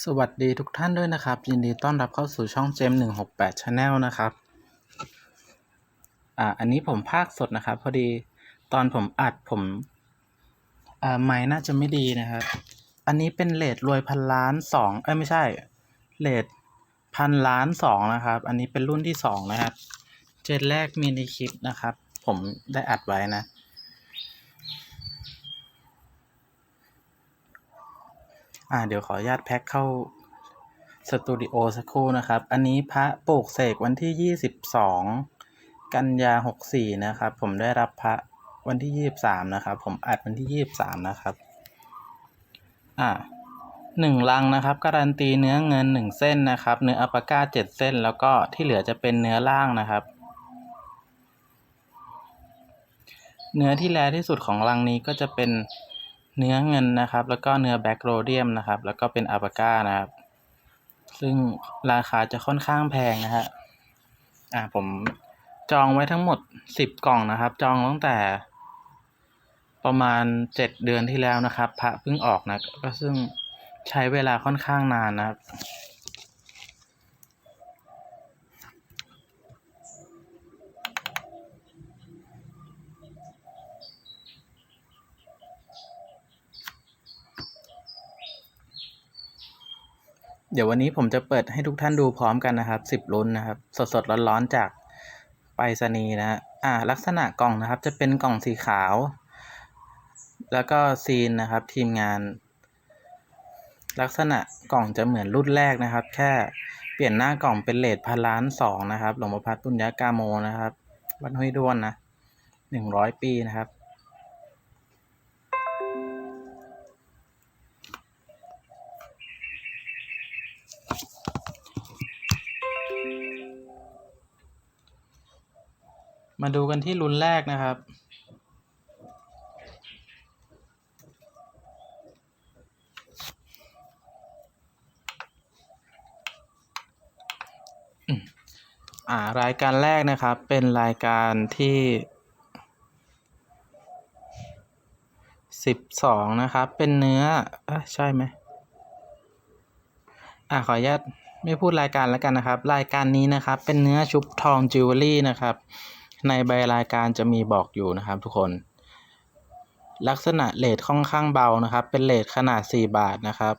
สวัสดีทุกท่านด้วยนะครับ ยินดีต้อนรับเข้าสู่ช่องเจมหนึ่งหกแปดชาแนลนะครับอ่าอันนี้ผมภาคสดนะครับ พอดีตอนผมอัดผมอ่าไม้น่าจะไม่ดีนะครับ อันนี้เป็นเลทรวยพันล้านสองเอ้ยไม่ใช่เลทพันล้านสองนะครับ อันนี้เป็นรุ่นที่สองนะครับ เจนแรกมีในคลิปนะครับ ผมได้อัดไว้นะ อ่าเดี๋ยวขออนุญาตแพ็คเข้าสตูดิโอสักครู่นะครับ อันนี้พระปลูกเสกวันที่ 22 กันยา 64 นะครับ ผมได้รับพระวันที่ 23 นะครับ ผมอัดวันที่ 23 นะครับ อ่าหนึ่งลังนะครับ การันตีเนื้อเงิน1เส้นนะครับ เนื้ออัปปาก้า7เส้น แล้วก็ที่เหลือจะเป็นเนื้อล่างนะครับ เนื้อที่แรที่สุดของลังนี้ก็จะเป็น เนื้อเงินนะครับ แล้วก็เนื้อแบ็กโรเดียมนะครับ แล้วก็เป็นอัลปาก้านะครับ ซึ่งราคาจะค่อนข้างแพงนะฮะอ่าผมจองไว้ทั้งหมดสิบกล่องนะครับ จองตั้งแต่ประมาณเจ็ดเดือนที่แล้วนะครับ พระเพิ่งออกนะ ก็ซึ่งใช้เวลาค่อนข้างนานนะครับ เดี๋ยววันนี้ผมจะเปิดให้ทุกท่านดูพร้อมกันนะครับสิบรุ่นนะครับ สดๆร้อนๆจากไปรษณีย์นะอ่า ลักษณะกล่องนะครับ จะเป็นกล่องสีขาว แล้วก็ซีนนะครับ ทีมงาน ลักษณะกล่องจะเหมือนรุ่นแรกนะครับ แค่เปลี่ยนหน้ากล่องเป็นเลทพันล้านสองนะครับ หลวงพ่อพัดปุญญากาโมนะครับ วัดห้วยด้วนนะหนึ่งร้อยปีนะครับ มาดูกันที่รุ่นแรกนะครับ อ่ารายการแรกนะครับเป็นรายการที่สิบสองนะครับ เป็นเนื้ออใช่ไหมอ่าขออนุญาตไม่พูดรายการแล้วกันนะครับ รายการนี้นะครับ เป็นเนื้อชุบทองจิวเวลรี่นะครับ ในใบรายการจะมีบอกอยู่นะครับทุกคน ลักษณะเลทค่อนข้างเบานะครับ เป็นเลทขนาด 4 บาทนะครับ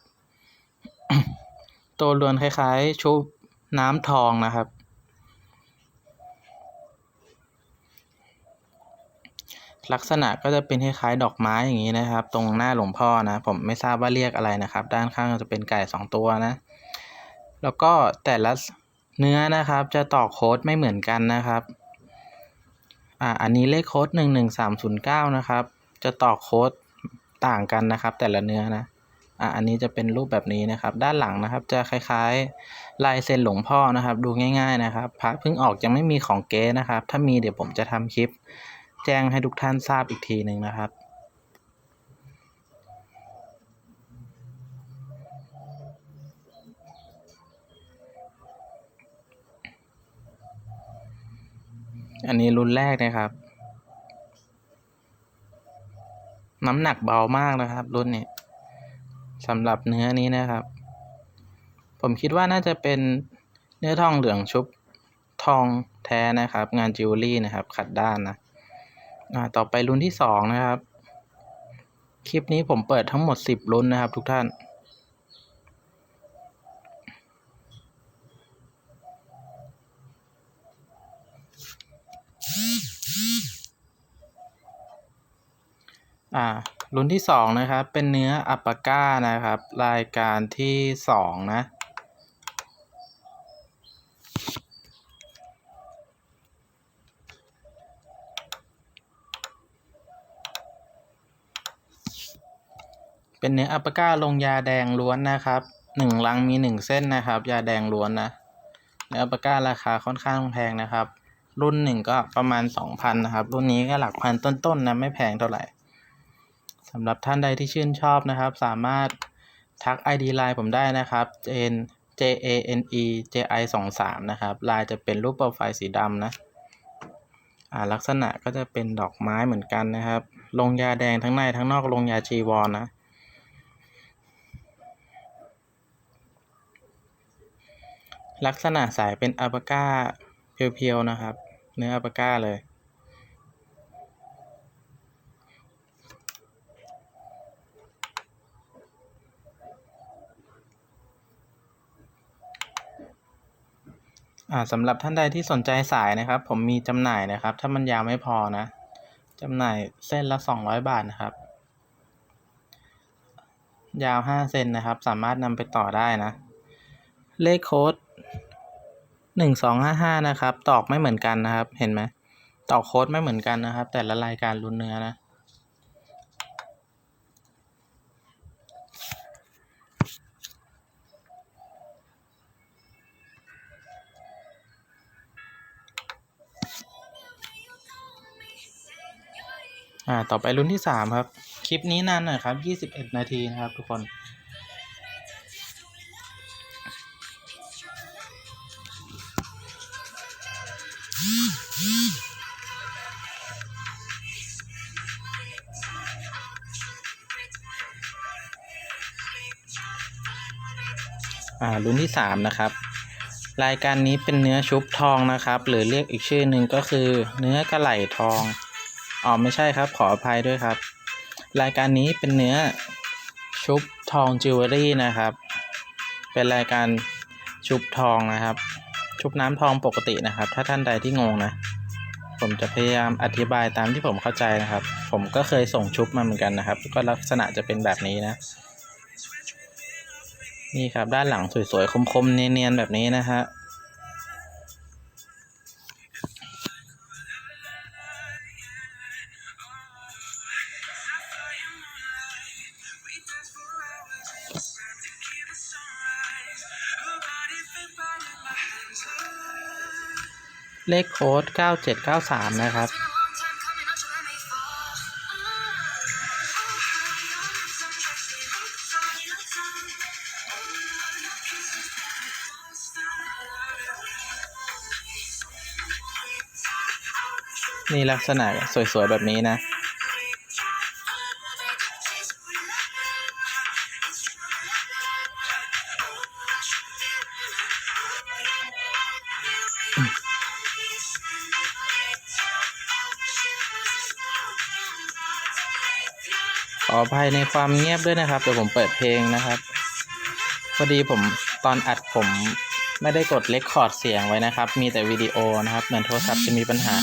ตัวเรือนคล้ายๆ ชุบน้ำทองนะครับ ลักษณะก็จะเป็นคล้ายๆดอกไม้อย่างนี้นะครับ ตรงหน้าหลวงพ่อนะ ผมไม่ทราบว่าเรียกอะไรนะครับ ด้านข้างจะเป็นไก่สองตัวนะ แล้วก็แต่ละเนื้อนะครับจะต่อโค้ดไม่เหมือนกันนะครับ อ่าอันนี้เลขโค้ดหนึ่งหนึ่งสามศูนย์เก้านะครับ จะต่อโค้ดต่างกันนะครับ แต่ละเนื้อนะอ่าอันนี้จะเป็นรูปแบบนี้นะครับ ด้านหลังนะครับ จะคล้ายๆลายเซ็นหลวงพ่อนะครับ ดูง่ายๆนะครับพระเพิ่งออกยังไม่มีของเก๊นะครับ ถ้ามีเดี๋ยวผมจะทำคลิป แจ้งให้ทุกท่านทราบอีกทีหนึ่งนะครับ อันนี้รุ่นแรกนะครับ น้ำหนักเบามากนะครับ รุ่นนี้สำหรับเนื้อนี้นะครับ ผมคิดว่าน่าจะเป็นเนื้อทองเหลืองชุบทองแท้นะครับ งานจิวเวลรี่นะครับ ขัดด้านนะอ่าต่อไปรุ่นที่สองนะครับ คลิปนี้ผมเปิดทั้งหมดสิบรุ่นนะครับทุกท่าน อ่ารุ่นที่สองนะครับ เป็นเนื้ออัปปาก้านะครับ รายการที่สองนะ เป็นเนื้ออัปปาก้าลงยาแดงล้วนนะครับหนึ่งลังมีหนึ่งเส้นนะครับ ยาแดงล้วนนะ เนื้ออัปปาก้าราคาค่อนข้างแพงนะครับ รุ่นหนึ่งก็ประมาณสองพันนะครับ รุ่นนี้ก็หลักพันต้นๆนะไม่แพงเท่าไหร่ สำหรับท่านใดที่ชื่นชอบนะครับ สามารถทัก ID ไลน์ผมได้นะครับ Jane J A N E J I 2 3นะครับลน์จะเป็นรูปโปรไฟล์สีดำนะอ่าลักษณะก็จะเป็นดอกไม้เหมือนกันนะครับ ลงยาแดงทั้งในทั้งนอกลงยาจีวรนนะลักษณะสายเป็นอัลปาก้าเพียวๆนะครับ เนื้ออัลปาก้าเลย อ่าสำหรับท่านใดที่สนใจสายนะครับ ผมมีจำหน่ายนะครับ ถ้ามันยาวไม่พอนะจำหน่ายเส้นละสองร้อยบาทนะครับ ยาวห้าเซนนะครับ สามารถนำไปต่อได้นะ เลขโค้ดหนึ่งสองห้าห้านะครับ ตอกไม่เหมือนกันนะครับ เห็นไหมตอกโค้ดไม่เหมือนกันนะครับ แต่ละรายการลุ้นเนื้อนะ อ่าต่อไปรุ่นที่สามครับ คลิปนี้นานหน่อยครับยี่สิบเอ็ดนาทีนะครับทุกคนอ่ารุ่นที่สามนะครับ รายการนี้เป็นเนื้อชุบทองนะครับ หรือเรียกอีกชื่อหนึ่งก็คือเนื้อกระไหล่ทอง อ๋อไม่ใช่ครับขออภัยด้วยครับ รายการนี้เป็นเนื้อชุบทองจิวเวลรี่นะครับ เป็นรายการชุบทองนะครับ ชุบน้ำทองปกตินะครับ ถ้าท่านใดที่งงนะ ผมจะพยายามอธิบายตามที่ผมเข้าใจนะครับ ผมก็เคยส่งชุบมาเหมือนกันนะครับ ก็ลักษณะจะเป็นแบบนี้นะ นี่ครับด้านหลังสวยๆคมๆเนียนๆแบบนี้นะฮะ เลขโค้ด 9793 นะครับ นี่ลักษณะสวยๆ แบบนี้นะ ภัยในความเงียบด้วยนะครับเดี๋ยวผมเปิดเพลงนะครับ พอดีผมตอนอัดผมไม่ได้กดเลคคอร์ดเสียงไว้นะครับ มีแต่วิดีโอนะครับ เหมือนโทรศัพท์จะมีปัญหา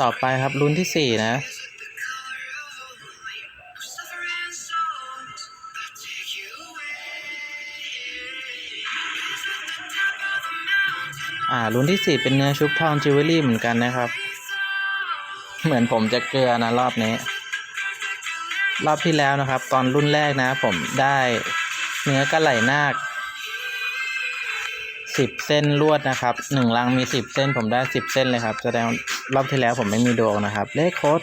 ต่อไปครับรุ่นที่สี่นะ อ่ารุ่นที่สี่เป็นเนื้อชุบทองจิวเวลรี่เหมือนกันนะครับ เหมือนผมจะเกลือนะรอบนี้ รอบที่แล้วนะครับ ตอนรุ่นแรกนะ ผมได้เนื้อกระไหลนาคสิบเส้นลวดนะครับหนึ่งลังมีสิบเส้น ผมได้สิบเส้นเลยครับแสดงรอบที่แล้วผมไม่มีดวงนะครับ เลขโค้ด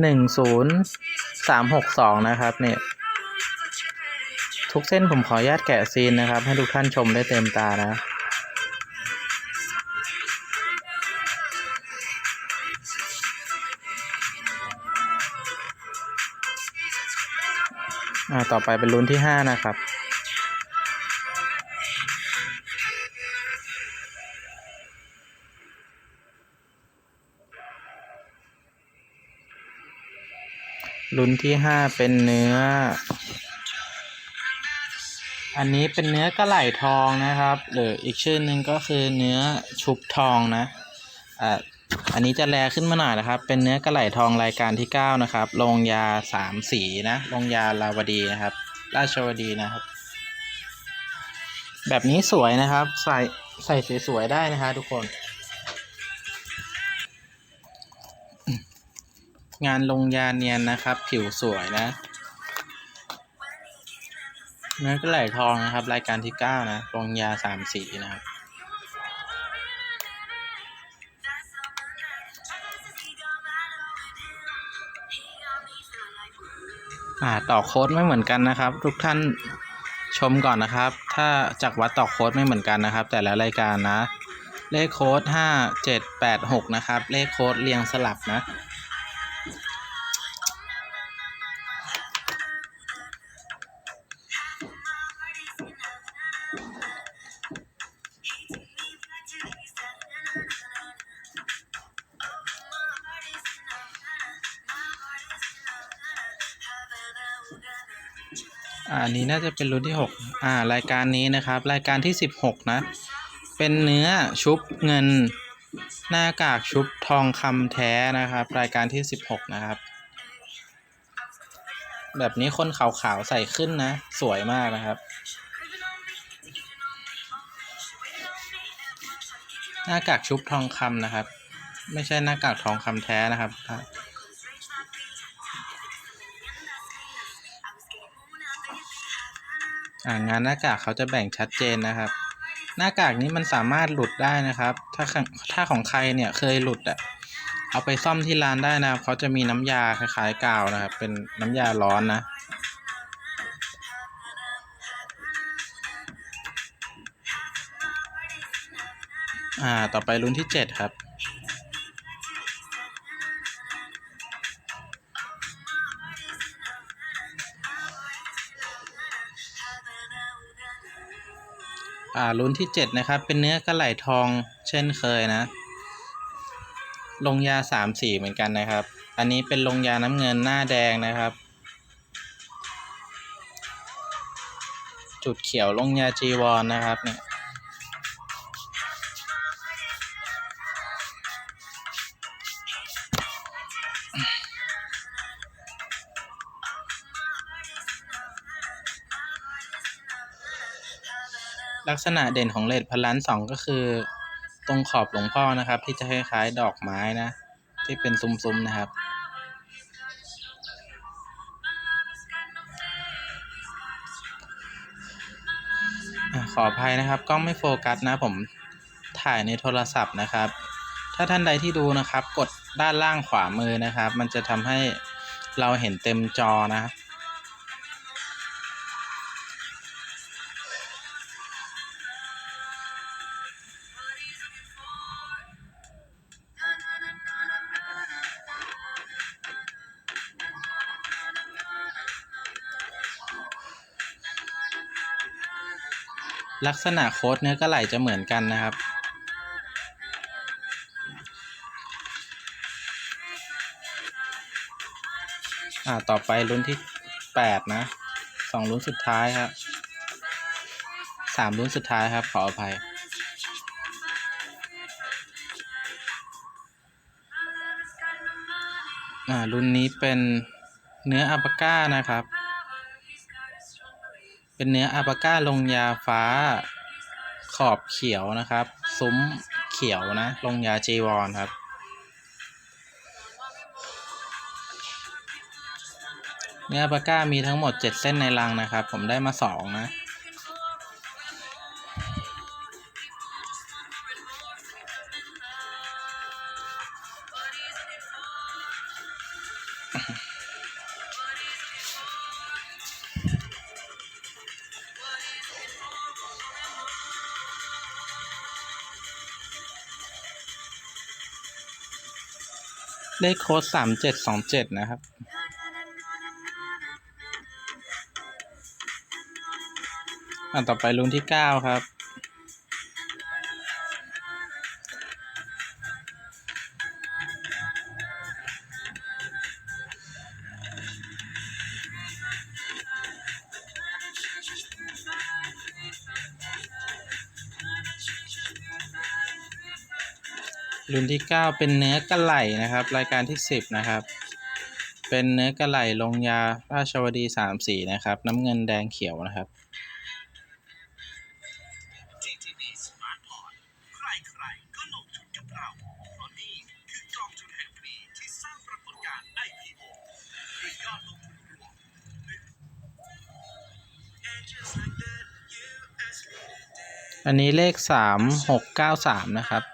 หนึ่งศูนย์สามหกสองนะครับ เนี่ย ทุกเส้นผมขออนุญาตแกะซีนนะครับ ให้ทุกท่านชมได้เต็มตานะ ต่อไปเป็นรุ่นที่ห้านะครับ รุ่นที่ห้าเป็นเนื้อ อันนี้เป็นเนื้อกระไหล่ทองนะครับ หรืออีกชื่อนึงก็คือเนื้อชุบทองนะอ่า อันนี้จะแลขึ้นมาหน่อยนะครับ เป็นเนื้อกระไหล่ทองรายการที่เก้านะครับลงยาสามสีนะลงยาลาวดีนะครับ ราชวดีนะครับ แบบนี้สวยนะครับ ใส่ใส่สวยๆได้นะคะทุกคน งานลงยาเนียนนะครับ ผิวสวยนะเนื้อกระไหล่ทองนะครับ รายการที่เก้านะลงยาสามสีนะครับาต่อโค้ดไม่เหมือนกันนะครับ ทุกท่านชมก่อนนะครับ ถ้าจากวัดต่อโค้ดไม่เหมือนกันนะครับ แต่ละรายการนะ เลขโค้ดห้าเจ็ดแปดหกนะครับ เลขโค้ดเรียงสลับนะ อันนี้น่าจะเป็นรุ่นที่หกอ่ารายการนี้นะครับ รายการที่สิบหกนะ เป็นเนื้อชุบเงิน หน้ากากชุบทองคำแท้นะครับ รายการที่สิบหกนะครับ แบบนี้คนขาวๆใส่ขึ้นนะ สวยมากนะครับ หน้ากากชุบทองคำนะครับ ไม่ใช่หน้ากากทองคำแท้นะครับ อ่างานหน้ากากเขาจะแบ่งชัดเจนนะครับ หน้ากากนี้มันสามารถหลุดได้นะครับ ถ้าถ้าของใครเนี่ยเคยหลุดอะเอาไปซ่อมที่ร้านได้นะครับเขาจะมีน้ำยาคล้ายๆกาวนะครับ เป็นน้ำยาร้อนนะอ่าต่อไปรุ่นที่เจ็ดครับ อ่ารุ่นที่เจ็ดนะครับ เป็นเนื้อกระไหล่ทองเช่นเคยนะ ลงยาสามสีเหมือนกันนะครับ อันนี้เป็นลงยาน้ำเงินหน้าแดงนะครับ จุดเขียวลงยาจีวรนนะครับเนี่ย ลักษณะเด่นของเลดพันล้านสองก็คือ ตรงขอบหลวงพ่อนะครับ ที่จะคล้ายๆดอกไม้นะ ที่เป็นซุ้มๆนะครับอขออภัยนะครับ กล้องไม่โฟกัสนะผมถ่ายในโทรศัพท์นะครับ ถ้าท่านใดที่ดูนะครับ กดด้านล่างขวามือนะครับ มันจะทำให้เราเห็นเต็มจอนะ ลักษณะโค้ดเนื้อกระไหล่จะเหมือนกันนะครับ อ่า ต่อไปรุ่นที่แปดนะ สองรุ่นสุดท้ายครับ สามรุ่นสุดท้ายครับ ขออภัยอ่า รุ่นนี้เป็นเนื้ออัปก้านะครับ เป็นเนื้ออัลปาก้าลงยาฟ้า ขอบเขียวนะครับ ซุ้มเขียวนะ ลงยาจีวรครับ เนื้ออัลปาก้ามีทั้งหมด 7 เส้นในรังนะครับ ผมได้มา 2 นะเลขโค้ดสามเจ็ดสองเจ็ดนะครับ อันต่อไปรุ่นที่เก้าครับ รุ่นที่เก้าเป็นเนื้อกระไหล่นะครับ รายการที่สิบนะครับ เป็นเนื้อกระไหล่ลงยาราชวดีสามสีนะครับ น้ำเงินแดงเขียวนะครับ GTB Smart Port ใครๆก็ลงทุนกับเราเพราะนี่คือกองทุนแห่งปีที่สร้างปรากฏการณ์ IPO คือยอดลงทุนรวมอันนี้เลขสามหกเก้าสามนะครับ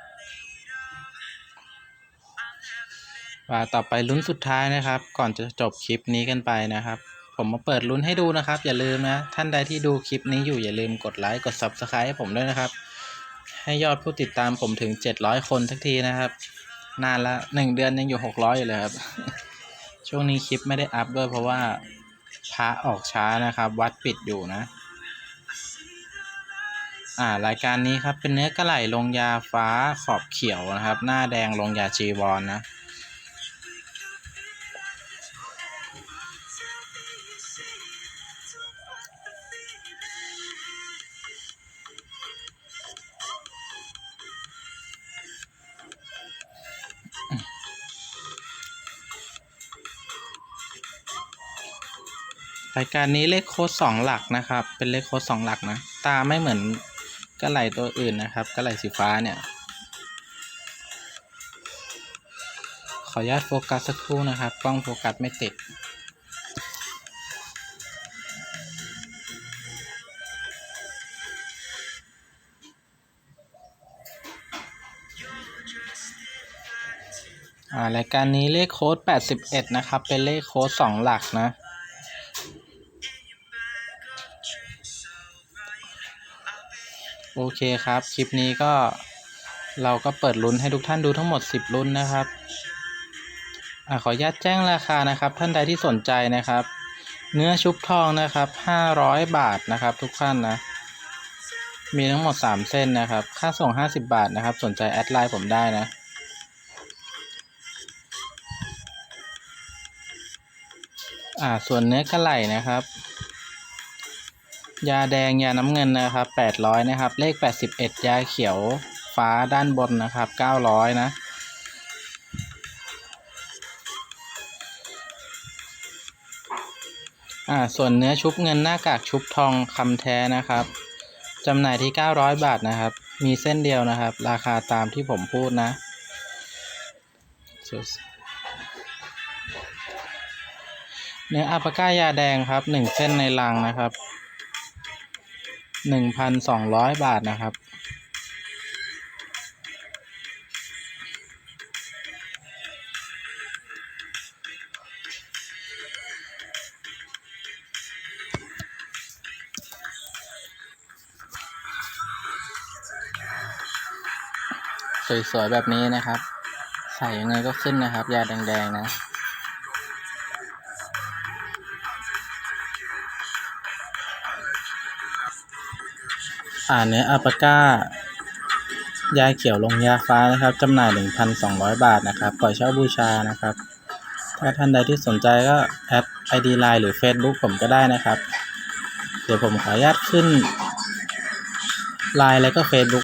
ว่าต่อไปลุ้นสุดท้ายนะครับ ก่อนจะจบคลิปนี้กันไปนะครับ ผมมาเปิดลุ้นให้ดูนะครับ อย่าลืมนะ ท่านใดที่ดูคลิปนี้อยู่อย่าลืมกดไลค์กด Subscribe ให้ผมด้วยนะครับ ให้ยอดผู้ติดตามผมถึง 700 คนทักทีนะครับ นานละหนึ่งเดือนยังอยู่ 600 อยู่เลยครับ ช่วงนี้คลิปไม่ได้อัพด้วยเพราะว่าพระออกช้านะครับ วัดปิดอยู่นะ อ่ารายการนี้ครับเป็นเนื้อกระไหล่ลงยาฟ้าขอบเขียวนะครับ หน้าแดงลงยาจีวรนนะายการนี้เลขโค้ดสองหลักนะครับ เป็นเลขโค้ดสองหลักนะ ตาไม่เหมือนกระไหลตัวอื่นนะครับกระไหลสีฟ้าเนี่ย ขออนุญาตโฟกัสสักครู่นะครับ กล้องโฟกัสไม่ติดอ่ารายการนี้เลขโค้ด 81 นะครับ เป็นเลขโค้ด 2 หลักนะ โอเคครับ คลิปนี้ก็เราก็เปิดลุ้นให้ทุกท่านดูทั้งหมด 10 ลุ้นนะครับอ่าขออนุญาตแจ้งราคานะครับ ท่านใดที่สนใจนะครับ เนื้อชุบทองนะครับ 500 บาทนะครับ ทุกท่านนะ มีทั้งหมด 3 เส้นนะครับ ค่าส่ง 50 บาทนะครับ สนใจแอดไลน์ผมได้นะอ่าส่วนเนื้อกระไหล่นะครับ ยาแดงยาน้ำเงินนะครับ800นะครับ เลข81ยาเขียวฟ้าด้านบนนะครับ900นะอ่าส่วนเนื้อชุบเงินหน้ากากชุบทองคำแท้นะครับจำหน่ายที่ 900 บาทนะครับ มีเส้นเดียวนะครับ ราคาตามที่ผมพูดนะ เนื้ออัปปาก้ายาแดงครับหนึ่งเส้นในลังนะครับ หนึ่งพันสองร้อยบาทนะครับ สวยๆ แบบนี้นะครับ ใส่ยังไงก็ขึ้นนะครับ ยาแดง ๆ นะ อ่าเนื้ออัปปาก้ายาเขียวลงยาฟ้านะครับจำหน่าย 1,200 บาทนะครับปล่อยเช่าบูชานะครับ ถ้าท่านใดที่สนใจก็แอด ID Line หรือ Facebook ผมก็ได้นะครับ เดี๋ยวผมขออนุญาตขึ้น Line แล้วก็ Facebook